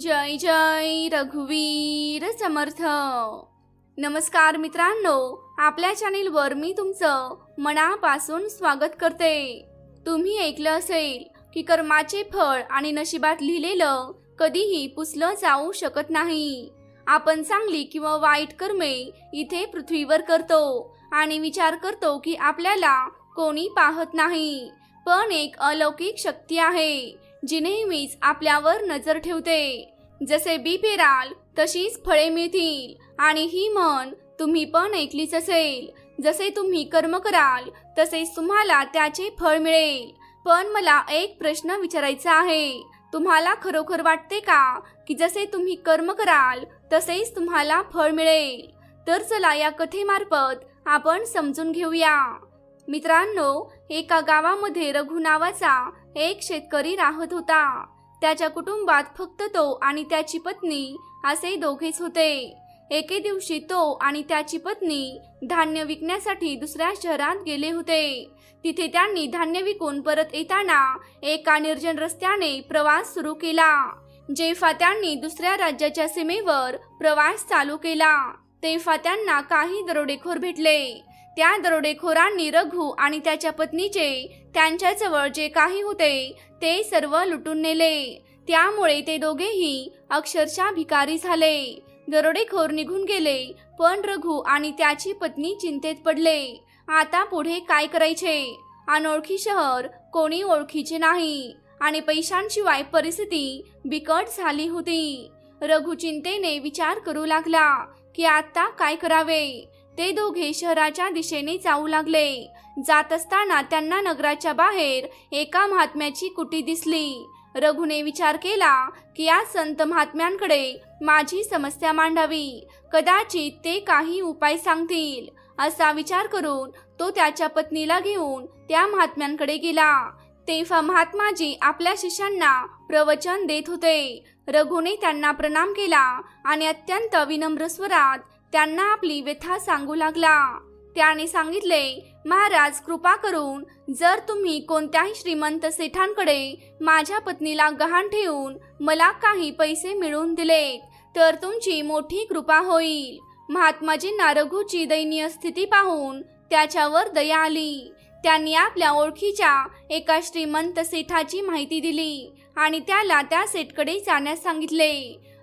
जय जय रघुवीर समर्थ. नमस्कार मित्रांनो आपल्या चॅनेलवर मी तुमचं मनापासून स्वागत करते. तुम्ही ऐकलं असेल की कर्माचे फळ आणि नशिबात लिहिलेलं कधीही पुसलं जाऊ शकत नाही. आपण चांगली किंवा वाईट कर्मे इथे पृथ्वीवर करतो आणि विचार करतो की आपल्याला कोणी पाहत नाही. पण एक अलौकिक शक्ती आहे जी नेहमीच आपल्यावर नजर ठेवते. जसे बी पेराल तशीच फळे मिळतील. आणि ही म्हण तुम्ही पण ऐकलीच असेल. जसे तुम्ही कर्म कराल तसेच तुम्हाला त्याचे फळ मिळेल. पण मला एक प्रश्न विचारायचा आहे. तुम्हाला खरोखर वाटते का की जसे तुम्ही कर्म कराल तसेच तुम्हाला फळ मिळेल? तर चला या कथेमार्फत आपण समजून घेऊया. मित्रांनो एका गावामध्ये रघु नावाचा एक शेतकरी राहत होता. त्याच्या कुटुंबात फक्त तो आणि त्याची पत्नी असे दोघेच होते. एके दिवशी तो आणि त्याची पत्नी धान्य विकण्यासाठी दुसऱ्या शहरात गेले होते. तिथे त्यांनी धान्य विकून परत येताना एका निर्जन रस्त्याने प्रवास सुरू केला जेव्हा त्यांनी दुसऱ्या राज्याच्या सीमेवर प्रवास चालू केला. तेव्हा त्यांना काही दरोडेखोर भेटले. त्या दरोडेखोरांनी रघु आणि त्याच्या पत्नीचे त्यांच्याजवळ जे काही होते ते सर्व लुटून नेले. त्यामुळे ते दोघेही अक्षरशः भिकारी झाले. दरोडेखोर निघून गेले पण रघु आणि त्याची पत्नी चिंतेत पडले. आता पुढे काय करायचे? अनोळखी शहर कोणी ओळखीचे नाही आणि पैशांशिवाय परिस्थिती बिकट झाली होती. रघु चिंतेने विचार करू लागला की आता काय करावे? ते दोघे शहराच्या दिशेने जाऊ लागले. जात असताना त्यांना नगराच्या बाहेर एका महात्म्याची कुटी दिसली. रघुने विचार केला की या संत महात्म्यांकडे माझी समस्या मांडावी. कदाचित ते काही उपाय सांगतील. असा विचार करून तो त्याच्या पत्नीला घेऊन त्या महात्म्यांकडे गेला. तेव्हा महात्माजी आपल्या शिष्यांना प्रवचन देत होते. रघुने त्यांना प्रणाम केला आणि अत्यंत विनम्र स्वरात त्यांना आपली व्यथा सांगू लागला. त्याने सांगितले महाराज कृपा करून जर तुम्ही कोणत्याही श्रीमंत सेठांकडे माझ्या पत्नीला गहाण ठेवून मला काही पैसे मिळवून दिले तर तुमची मोठी कृपा होईल. महात्माजींना रघुची दयनीय स्थिती पाहून त्याच्यावर दया आली. त्यांनी आपल्या ओळखीच्या एका श्रीमंत सेठाची माहिती दिली आणि त्याला त्या सेठकडे जाण्यास सांगितले.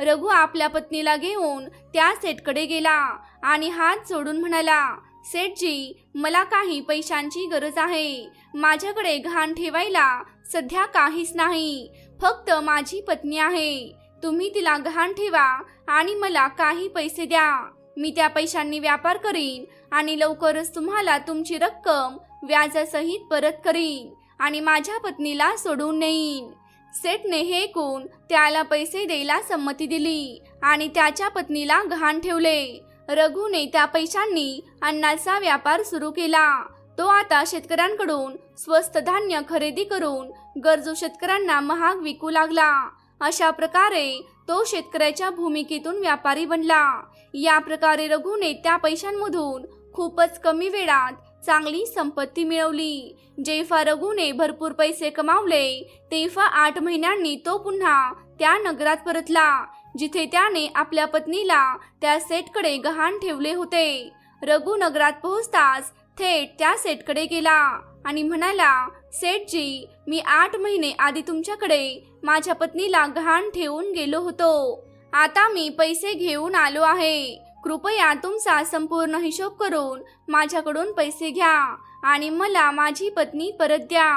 रघु आपल्या पत्नीला घेऊन त्या सेठकडे गेला आणि हात जोडून म्हणाला सेठजी मला काही पैशांची गरज आहे. माझ्याकडे घाण ठेवायला सध्या काहीच नाही. फक्त माझी पत्नी आहे. तुम्ही तिला घाण ठेवा आणि मला काही पैसे द्या. मी त्या पैशांनी व्यापार करीन आणि लवकरच तुम्हाला तुमची रक्कम व्याजासहित परत करीन आणि माझ्या पत्नीला सोडून नेईन. सेठने हे ऐकून त्याला पैसे द्यायला संमती दिली आणि त्याच्या पत्नीला गहाण ठेवले. रघुने त्या पैशांनी अन्नाचा व्यापार सुरू केला. तो आता शेतकऱ्यांकडून स्वस्त धान्य खरेदी करून गरजू शेतकऱ्यांना महाग विकू लागला. अशा प्रकारे तो शेतकऱ्याच्या भूमिकेतून व्यापारी बनला. या प्रकारे रघुने त्या पैशांमधून खूपच कमी वेळात चांगली संपत्ती मिळवली. जेव्हा रघुने भरपूर पैसे कमावले. तेव्हा आठ महिन्यांनी तो पुन्हा त्या नगरात परतला जिथे त्याने आपल्या पत्नीला त्या सेटकडे गहाण ठेवले होते. रघु नगरात पोहोचताच थेट त्या सेटकडे गेला आणि म्हणाला सेठजी मी आठ महिने आधी तुमच्याकडे माझ्या पत्नीला गहाण ठेवून गेलो होतो. आता मी पैसे घेऊन आलो आहे. कृपया तुमचा संपूर्ण हिशोब करून माझ्याकडून पैसे घ्या आणि मला माझी पत्नी परत द्या.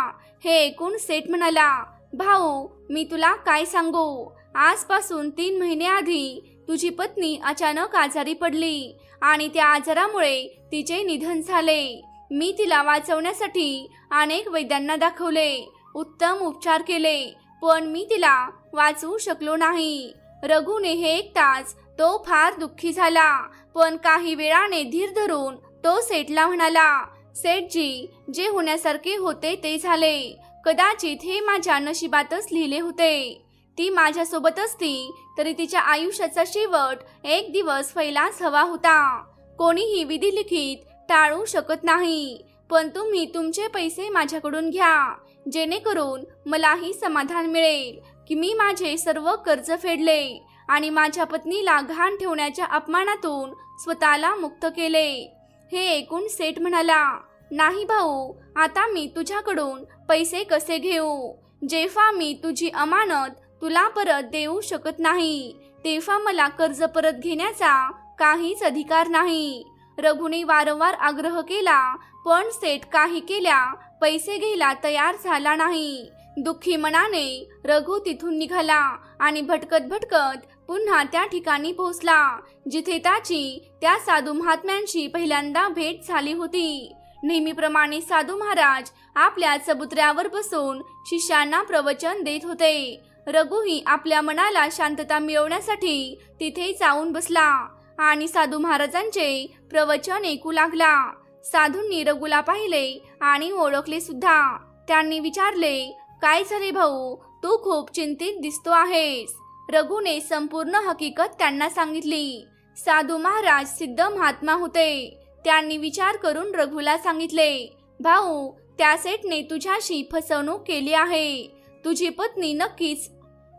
हे ऐकून सेठ म्हणाला भाऊ मी तुला काय सांगू? आजपासून तीन महिने आधी तुझी पत्नी अचानक आजारी पडली आणि त्या आजारामुळे तिचे निधन झाले. मी तिला वाचवण्यासाठी अनेक वैद्यांना दाखवले उत्तम उपचार केले पण मी तिला वाचवू शकलो नाही. रघुने हे एक तास तो फार दुःखी झाला. पण काही वेळाने धीर धरून तो सेठला म्हणाला सेठजी जे होण्यासारखे होते ते झाले. कदाचित हे माझ्या नशिबातच लिहिले होते. ती माझ्यासोबत असती तरी तिच्या आयुष्याचा शेवट एक दिवस फैलाच हवा होता. कोणीही विधिलिखित टाळू शकत नाही. पण तुम्ही तुमचे पैसे माझ्याकडून घ्या. जेणेकरून मलाही समाधान मिळेल की मी माझे सर्व कर्ज फेडले. आणि माझ्या पत्नीला घाण ठेवण्याच्या अपमानातून स्वतःला मुक्त केले. हे ऐकून सेठ म्हणाला नाही भाऊ आता मी तुझ्याकडून पैसे कसे घेऊ? जेव्हा मी तुझी अमानत तुला परत देऊ शकत नाही तेव्हा मला कर्ज परत घेण्याचा काहीच अधिकार नाही. रघुने वारंवार आग्रह केला पण सेठ काही केल्या पैसे घ्यायला तयार झाला नाही. दुःखी मनाने रघु तिथून निघाला आणि भटकत भटकत पुन्हा त्या ठिकाणी पोहोचला जिथे त्याची त्या साधू महात्म्यांशी पहिल्यांदा भेट झाली होती. नेहमीप्रमाणे साधू महाराज आपल्या चबुतऱ्यावर बसून शिष्यांना प्रवचन देत होते. रघुही आपल्या मनाला शांतता मिळवण्यासाठी तिथे जाऊन बसला आणि साधू महाराजांचे प्रवचन ऐकू लागला. साधूंनी रघुला पाहिले आणि ओळखले सुद्धा. त्यांनी विचारले काय झाले भाऊ? तू खूप चिंतित दिसतो आहेस. रघुने संपूर्ण हकीकत त्यांना सांगितली. साधू महाराज सिद्ध महात्मा होते. त्यांनी विचार करून रघुला सांगितले भाऊ त्या सेठने तुझ्याशी फसवणूक केली आहे. तुझी पत्नी नक्कीच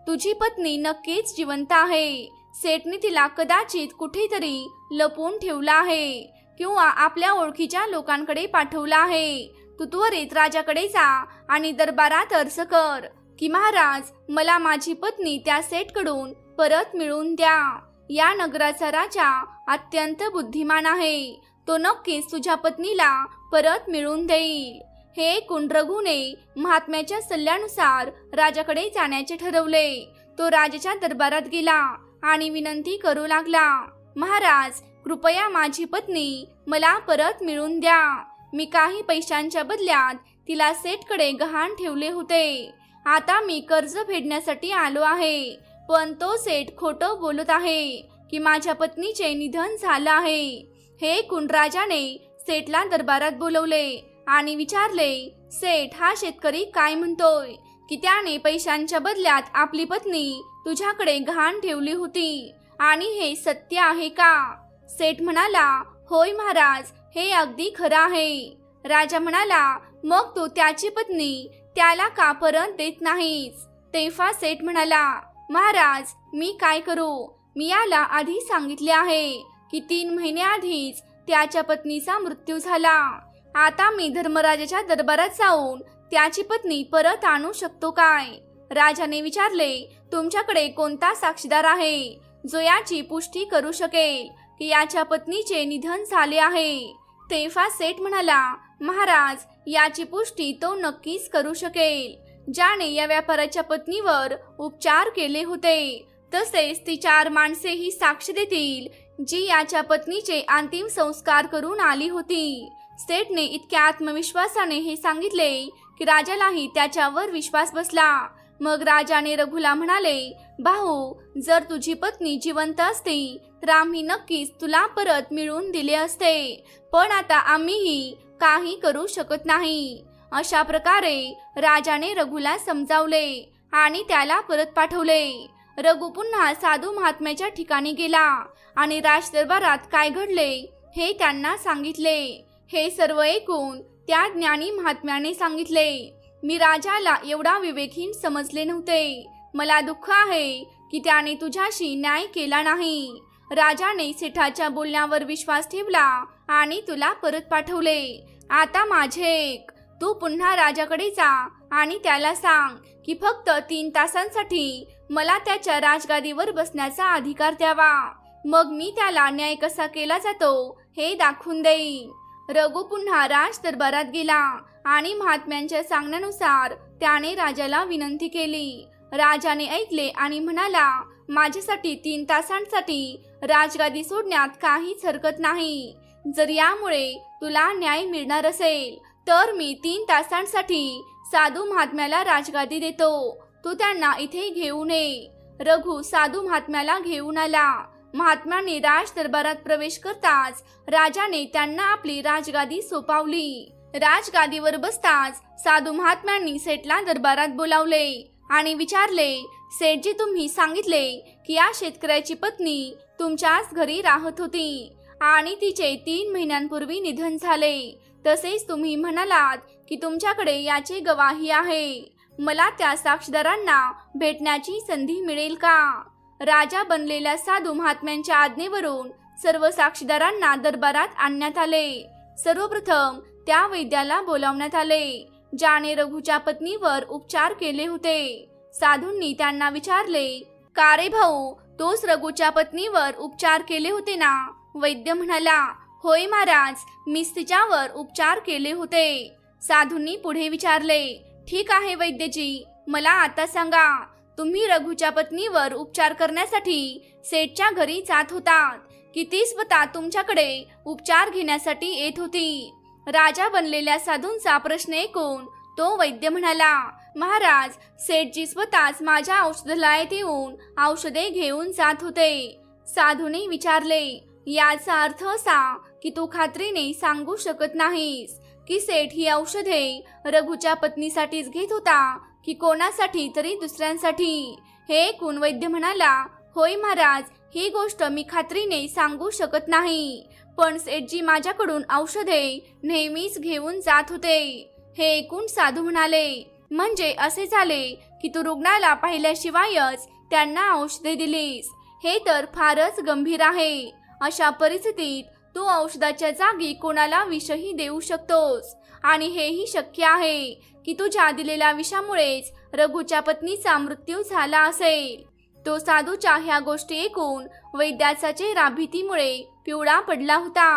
तुझी पत्नी नक्कीच जिवंत आहे. सेठने तिला कदाचित कुठेतरी लपवून ठेवला आहे किंवा आपल्या ओळखीच्या लोकांकडे पाठवला आहे. तू त्वरित राजाकडे जा आणि दरबारात अर्ज कर. की महाराज मला माझी पत्नी त्या सेठकडून परत मिळवून द्या. या नगराचा राजा अत्यंत बुद्धिमान आहे. तो नक्कीच तुझ्या पत्नीला परत मिळवून देईल. हे कुंड्रघुने महात्म्याच्या सल्ल्यानुसार राजाकडे जाण्याचे ठरवले. तो राजाच्या दरबारात गेला आणि विनंती करू लागला महाराज कृपया माझी पत्नी मला परत मिळवून द्या. मी काही पैशांच्या बदल्यात तिला सेटकडे गहाण ठेवले होते. आता मी कर्ज फेडण्यासाठी आलो आहे. पण तो सेठ खोटं बोलत आहे की माझ्या पत्नीचे निधन झालं आहे. हे कुंडराजाने सेठला दरबारात बोलवले आणि विचारले सेठ हा शेतकरी काय म्हणतोय? की त्याने पैशांच्या बदल्यात आपली पत्नी तुझ्याकडे घाण ठेवली होती आणि हे सत्य आहे का? सेठ म्हणाला होय महाराज हे अगदी खरं आहे. राजा म्हणाला मग तू त्याची पत्नी त्याला का परत देत नाहीस? तेव्हा सेठ म्हणाला महाराज मी काय करू? मी याला आधी सांगितले आहे की तीन महिन्याआधीच त्याच्या पत्नीचा मृत्यू झाला. आता मी धर्मराजाच्या दरबारात जाऊन त्याची पत्नी परत आणू शकतो काय? राजाने विचारले तुमच्याकडे कोणता साक्षीदार आहे जो याची पुष्टी करू शकेल की याच्या पत्नीचे निधन झाले आहे? तेव्हा सेठ म्हणाला महाराज याची पुष्टी तो नक्कीच करू शकेल. ज्याने या व्यापाराच्या पत्नीवर उपचार केले होते. तसेच ती चार माणसेही साक्ष देतील जी याच्या पत्नीचे अंतिम संस्कार करून आली होती. सेठने इतक्या आत्मविश्वासाने हे सांगितले की राजालाही त्याच्यावर विश्वास बसला. मग राजाने रघुला म्हणाले भाऊ जर तुझी पत्नी जिवंत असती तर आम्ही नक्कीच तुला परत मिळवून दिले असते. पण आता आम्हीही काही करू शकत नाही. अशा प्रकारे राजाने रघुला समजावले आणि त्याला परत पाठवले. रघु पुन्हा साधू महात्म्याच्या ठिकाणी गेला आणि राजदरबारात काय घडले हे त्यांना सांगितले. हे सर्व ऐकून त्या ज्ञानी महात्म्याने सांगितले मी राजाला एवढा विवेकहीन समजले नव्हते. मला दुःख आहे की त्याने तुझ्याशी न्याय केला नाही. राजाने सेठाच्या बोलण्यावर विश्वास ठेवला आणि तुला परत पाठवले. आता माझे एक. तू पुन्हा राजाकडे जा आणि त्याला सांग की फक्त तीन तासांसाठी मला त्याच्या राजगादीवर बसण्याचा अधिकार द्यावा. मग मी त्याला न्याय कसा केला जातो हे दाखवून देईन. रघु पुन्हा राज दरबारात गेला आणि महात्म्यांच्या सांगण्यानुसार त्याने राजाला विनंती केली. राजाने ऐकले आणि म्हणाला माझ्यासाठी तीन तासांसाठी राजगादी सोडण्यात काहीच हरकत नाही. जर यामुळे तुला न्याय मिळणार असेल तर मी तीन तासांसाठी साधू महात्म्याला राजगादी देतो. तू त्यांना इथे घेऊन ये रघु साधू महात्म्याला घेऊन आला. महात्म्याने राज दरबारात प्रवेश करताच राजाने त्यांना आपली राजगादी सोपावली. राजगादीवर बसताच साधू महात्म्यांनी सेटला दरबारात बोलावले आणि विचारले सेठजी तुम्ही सांगितले की या शेतकऱ्याची पत्नी तुमच्याच घरी राहत होती आणि तिचे तीन महिन्यांपूर्वी निधन झाले. तसेच तुम्ही म्हणालात की तुमच्याकडे याची गवाही आहे. मला त्या साक्षीदारांना भेटण्याची संधी मिळेल का? राजा बनलेल्या साधू महात्म्यांच्या आज्ञेवरून सर्व साक्षीदारांना दरबारात आणण्यात आले. सर्वप्रथम त्या वैद्याला बोलावण्यात आले ज्याने रघुच्या पत्नीवर उपचार केले होते. साधूंनी त्यांना विचारले का रे भाऊ तोच रघुच्या पत्नीवर उपचार केले होते ना? वैद्य म्हणाला होय महाराज मीच तिच्यावर उपचार केले होते. साधूंनी पुढे विचारले ठीक आहे वैद्यजी मला आता सांगा तुम्ही रघुच्या पत्नीवर उपचार करण्यासाठी सेठच्या घरी जात होतात. किती स्वतः तुमच्याकडे उपचार घेण्यासाठी येत होती? राजा बनलेल्या साधूंचा प्रश्न ऐकून तो वैद्य म्हणाला महाराज सेठजी स्वतःच माझ्या औषधालयात येऊन औषधे घेऊन जात होते. साधूने विचारले याचा अर्थ असा की तू खात्रीने सांगू शकत नाहीस की सेठ ही औषधे रघुच्या पत्नीसाठीच घेत होता की कोणासाठी तरी दुसऱ्यांसाठी. हे ऐकून वैद्य म्हणाला होय महाराज ही गोष्ट मी खात्रीने सांगू शकत नाही. पण सेठजी माझ्याकडून औषधे नेहमीच घेऊन जात होते. हे ऐकून साधू म्हणाले म्हणजे असे झाले की तू रुग्णाला पाहिल्याशिवायच त्यांना औषधे दिलीस. हे तर फारच गंभीर आहे. अशा परिस्थितीत तू औषधाच्या जागी कोणाला विषही देऊ शकतोस. आणि हेही शक्य आहे की तुझ्या दिलेल्या विषामुळेच रघुच्या पत्नीचा मृत्यू झाला असेल. तो साधूच्या ह्या गोष्टी ऐकून वैद्याचा चेहरा भीतीमुळे पिवळा पडला होता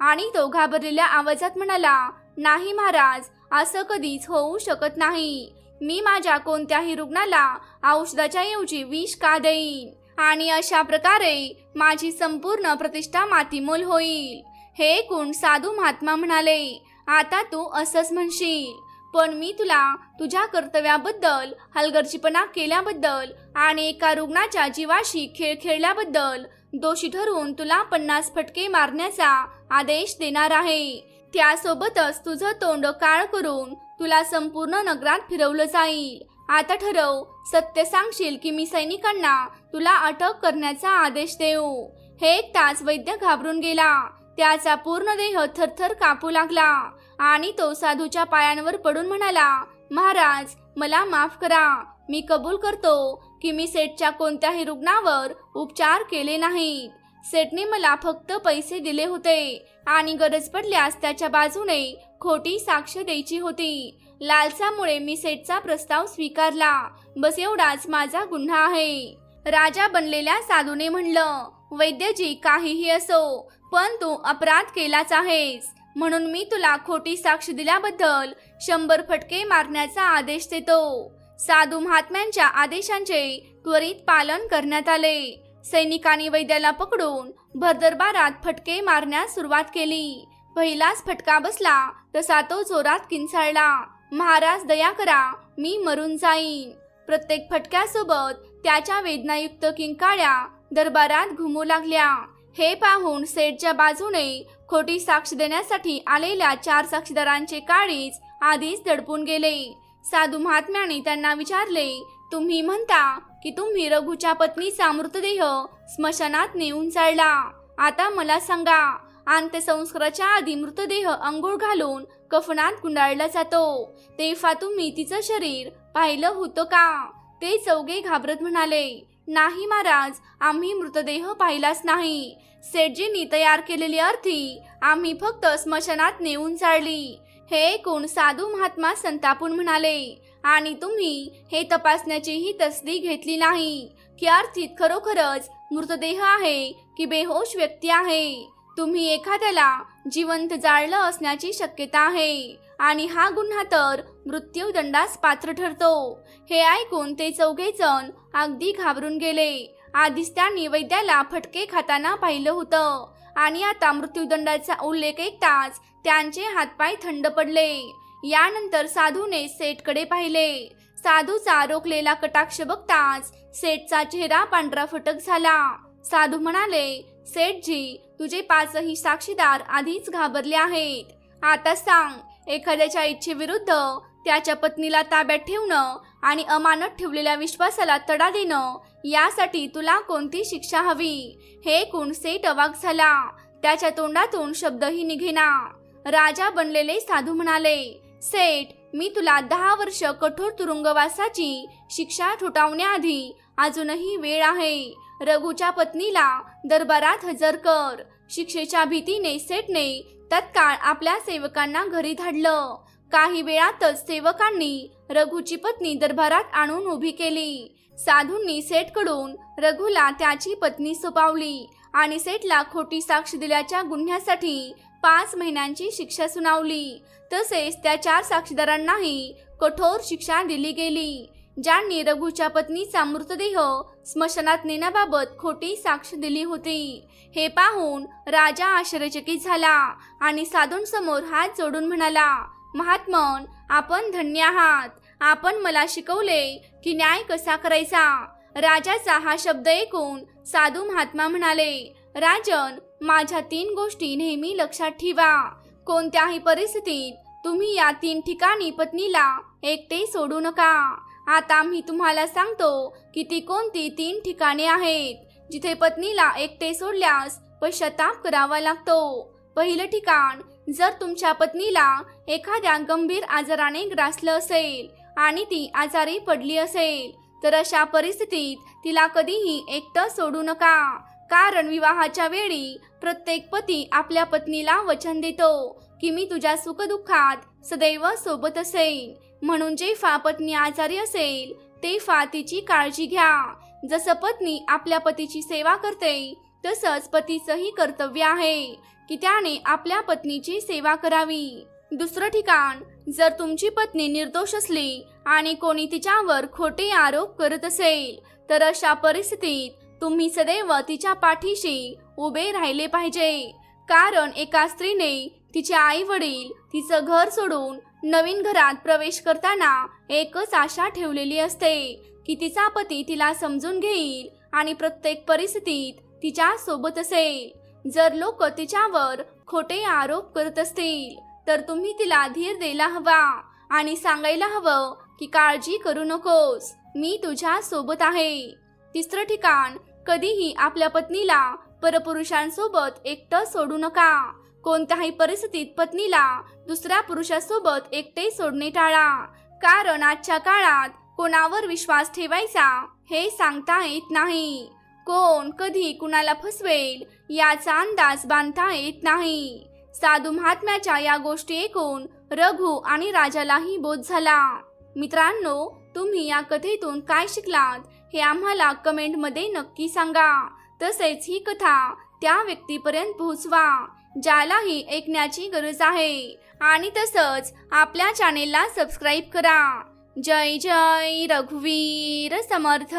आणि तो घाबरलेल्या आवाजात म्हणाला नाही महाराज असं कधीच होऊ शकत नाही. मी माझ्या कोणत्याही रुग्णाला औषधाच्या ऐवजी विष का देईन? आणि अशा प्रकारे माझी संपूर्ण प्रतिष्ठा मातीमोल होईल. हे ऐकून साधू महात्मा म्हणाले आता तू असंच म्हणशील. पण मी तुला तुझ्या कर्तव्याबद्दल हलगर्जीपणा केल्याबद्दल आणि एका रुग्णाच्या जीवाशी खेळ खेळल्याबद्दल दोषी ठरवून तुला पन्नास फटके मारण्याचा आदेश देणार आहे. त्यासोबतच तुझं तोंड काळ करून तुला संपूर्ण नगरात फिरवलं जाईल. आता ठरव सत्य सांगशील की मी सैनिकांना तुला अटक करण्याचा आदेश देऊ. हे एक तास वैद्य घाबरून गेला. त्याचा पूर्ण देह थरथर कापू लागला आणि तो साधूच्या पायांवर पडून म्हणाला महाराज मला माफ करा. मी कबूल करतो की मी सेटच्या कोणत्याही रुग्णावर उपचार केले नाहीत. सेठने मला फक्त पैसे दिले होते आणि गरज पडल्यास त्याच्या बाजूने खोटी साक्ष द्यायची होती. लालसामुळे मी सेठचा प्रस्ताव स्वीकारला. बस एवढाच माझा गुन्हा आहे. राजा बनलेल्या साधूने म्हणलं वैद्यजी काहीही असो पण तू अपराध केलाच आहेस. म्हणून मी तुला खोटी साक्ष दिल्याबद्दल शंभर फटके मारण्याचा आदेश देतो. साधू महात्म्यांच्या आदेशांचे त्वरित पालन करण्यात आले. सैनिकांनी वैद्याला पकडून भरदरबारात फटके मारण्यास सुरुवात केली. पहिलाच फटका बसला तसा तो जोरात किंचाळला. महाराज दया करा मी मरून जाईन. प्रत्येक फटक्यासोबत त्याच्या वेदनायुक्त किंकाळ्या दरबारात घुमू लागल्या. हे पाहून सेठच्या बाजूने खोटी साक्ष देण्यासाठी आलेल्या चार साक्षीदारांचे काळीच आधीच दडपून गेले. साधू महात्म्याने त्यांना विचारले तुम्ही म्हणता की तुम्ही रघुच्या पत्नीचा मृतदेह स्मशानात नेऊन चालला. आता मला सांगा अंत्यसंस्काराच्या आधी मृतदेह अंघोळ घालून कफनात गुंडाळला जातो. तेव्हा तुम्ही तिचं शरीर पाहिलं होतं का? ते चौघे घाबरत म्हणाले नाही महाराज आम्ही मृतदेह पाहिलाच नाही. सेठजींनी तयार केलेली अर्थी आम्ही फक्त स्मशानात नेऊन चाळली हे कोण साधू महात्मा संतापून म्हणाले? आणि तुम्ही हे तपासण्याचीही तसदी घेतली नाही. की अर्थित खरोखरच मृतदेह आहे की बेहोश व्यक्ती आहे. तुम्ही एखाद्याला जिवंत जाळलं असण्याची शक्यता आहे. आणि हा गुन्हा तर मृत्यूदंडास पात्र ठरतो. हे ऐकून ते चौघे जण अगदी घाबरून गेले. आधीच त्यांनी वैद्याला फटके खाताना पाहिलं होतं. आणि आता मृत्यूदंडाचा उल्लेख ऐकताच त्यांचे हातपाय थंड पडले. यानंतर साधूने सेठकडे पाहिले. साधूचा रोखलेला कटाक्ष बघताच सेठचा चेहरा पांढरा फटक झाला. साधू म्हणाले सेठजी तुझे पाचही साक्षीदार आधीच घाबरले आहेत. आता सांग एखाद्याच्या इच्छेविरुद्ध त्याच्या पत्नीला ताब्यात ठेवणं आणि अमानत ठेवलेल्या विश्वासाला तडा देणं यासाठी तुला कोणती शिक्षा हवी हे ऐकून सेठ अवाक झाला. त्याच्या तोंडातून शब्दही निघेना. राजा बनलेले साधू म्हणाले सेठ मी तुला दहा वर्ष कठोर तुरुंगवासाची शिक्षा ठोठावण्याआधी अजूनही वेळ आहे. रघुच्या पत्नीला दरबारात हजर कर. शिक्षेच्या भीतीने सेठने तत्काळ आपल्या सेवकांना घरी धाडलं. काही वेळातच सेवकांनी रघुची पत्नी दरबारात आणून उभी केली. साधूंनी सेठकडून रघुला त्याची पत्नी सोपावली आणि सेठला खोटी साक्ष दिल्याच्या गुन्ह्यासाठी पाच महिन्यांची शिक्षा सुनावली. तसेच त्या चार साक्षीदारांनाही कठोर शिक्षा दिली गेली ज्यांनी रघुच्या पत्नीचा मृतदेह स्मशानात नेण्याबाबत खोटी साक्ष दिली होती. हे पाहून राजा आश्चर्यचकित झाला आणि साधूंसमोर हात जोडून म्हणाला महात्मन आपण धन्य आहात. आपण मला शिकवले की न्याय कसा करायचा? राजाचा हा शब्द ऐकून साधू महात्मा म्हणाले राजन माझ्या तीन गोष्टी नेहमी लक्षात ठेवा. कोणत्याही परिस्थितीत तुम्ही या तीन ठिकाणी पत्नीला एकटे सोडू नका. आता मी तुम्हाला सांगतो की ती कोणती तीन ठिकाणे आहेत जिथे पत्नीला एकटे सोडल्यास पश्चाताप करावा लागतो. पहिलं ठिकाण जर तुमच्या पत्नीला एखाद्या गंभीर आजाराने ग्रासलं असेल आणि ती आजारी पडली असेल तर अशा परिस्थितीत तिला कधीही एकटं सोडू नका. कारण विवाहाच्या वेळी प्रत्येक पती आपल्या पत्नीला वचन देतो की मी तुझ्या सुखदुःखात सदैव सोबत असेल म्हणून जे फा पत्नी आजारी असेल ते फा तिची काळजी घ्या. जसं पत्नी आपल्या पतीची सेवा करते तसंच पतीचंही कर्तव्य आहे की त्याने आपल्या पत्नीची सेवा करावी. दुसरं ठिकाण जर तुमची पत्नी निर्दोष असली आणि कोणी तिच्यावर खोटे आरोप करत असेल तर अशा परिस्थितीत तुम्ही सदैव तिच्या पाठीशी उभे राहिले पाहिजे. कारण एका स्त्रीने तिचे आई वडील तिचं घर सोडून नवीन घरात प्रवेश करताना एकच आशा ठेवलेली असते की तिचा पती तिला समजून घेईल आणि प्रत्येक परिस्थितीत तिच्या सोबत असेल. जर लोक तिच्यावर खोटे आरोप करत असतील तर तुम्ही तिला धीर द्यायला हवा आणि सांगायला हवं की काळजी करू नकोस मी तुझ्या सोबत आहे. तिसरं ठिकाण कधीही आपल्या पत्नीला परपुरुषांसोबत एकटं सोडू नका. कोणत्याही परिस्थितीत पत्नीला दुसऱ्या पुरुषासोबत एकटे सोडणे टाळा. कारण आजच्या काळात कोणावर विश्वास ठेवायचा हे सांगता येत नाही. कोण कधी कुणाला फसवेल याचा अंदाज बांधता येत नाही. साधू महात्म्याच्या या गोष्टी ऐकून रघु आणि राजालाही बोध झाला. मित्रांनो तुम्ही या कथेतून काय शिकलात? हे आम्हाला कमेंटमध्ये नक्की सांगा. तसेच ही कथा त्या व्यक्तीपर्यंत पोहोचवा ज्यालाही ऐकण्याची गरज आहे. आणि तसंच आपल्या चॅनेलला सबस्क्राईब करा. जय जय रघुवीर समर्थ!